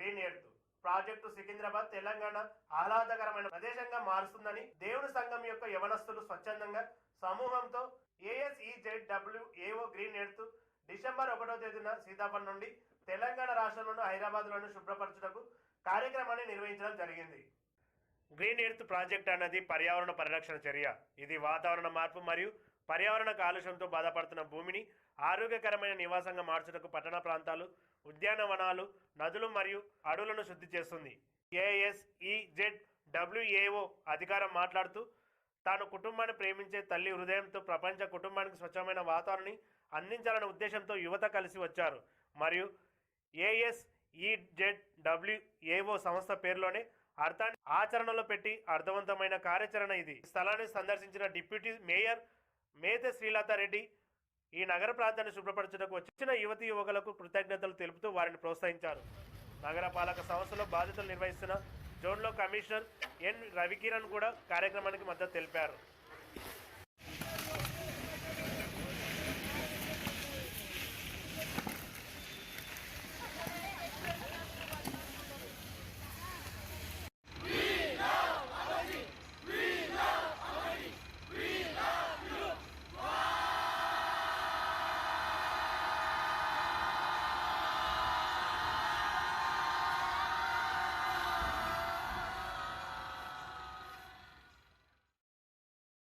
Green earth. Project Secunderabad Telangana ఆహ్లాదకరమైన ప్రదేశంగా మారుస్తుందని దేవుని సంఘం యొక్క యవనస్తులు స్వచ్ఛందంగా సమూహంతో ఏఎస్ఈజెడ్డబ్ల్యూఏఓ గ్రీన్ ఎర్త్ డిసెంబర్ ఒకటో తేదీన సీతాపల్ నుండి తెలంగాణ రాష్ట్రంలోని హైదరాబాద్లోని శుభ్రపరచుటకు కార్యక్రమాన్ని నిర్వహించడం జరిగింది. గ్రీన్ ఎర్త్ ప్రాజెక్ట్ అన్నది పర్యావరణ పరిరక్షణ చర్య. ఇది వాతావరణ మార్పు మరియు పర్యావరణ కాలుష్యంతో బాధపడుతున్న భూమిని ఆరోగ్యకరమైన నివాసంగా మార్చుటకు పట్టణ ప్రాంతాలు ఉద్యానవనాలు నదులు మరియు అడవులను శుద్ధి చేస్తుంది. ఏఎస్ఈజెడ్ డబ్ల్యూఏఓ అధికారం మాట్లాడుతూ తాను కుటుంబాన్ని ప్రేమించే తల్లి హృదయంతో ప్రపంచ కుటుంబానికి స్వచ్ఛమైన వాతావరణాన్ని అందించాలనే ఉద్దేశంతో యువత కలిసి వచ్చారు. మరియు ఏఎస్ఈజెడ్ డబ్ల్యూఏఓ సంస్థ పేరులోనే అర్థాన్ని ఆచరణలో పెట్టి అర్థవంతమైన కార్యాచరణ ఇది. స్థలాన్ని సందర్శించిన డిప్యూటీ మేయర్ మేతే శ్రీలతారెడ్డి ఈ నగర ప్రాంతాన్ని శుభ్రపరచుటకు వచ్చిన యువతి యువకులకు కృతజ్ఞతలు తెలుపుతూ వారిని ప్రోత్సహించారు. నగరపాలక సంస్థలో బాధ్యతలు నిర్వహిస్తున్న జోన్లో కమిషనర్ ఎన్ రవికిరణ్ కూడా కార్యక్రమానికి మద్దతు తెలిపారు.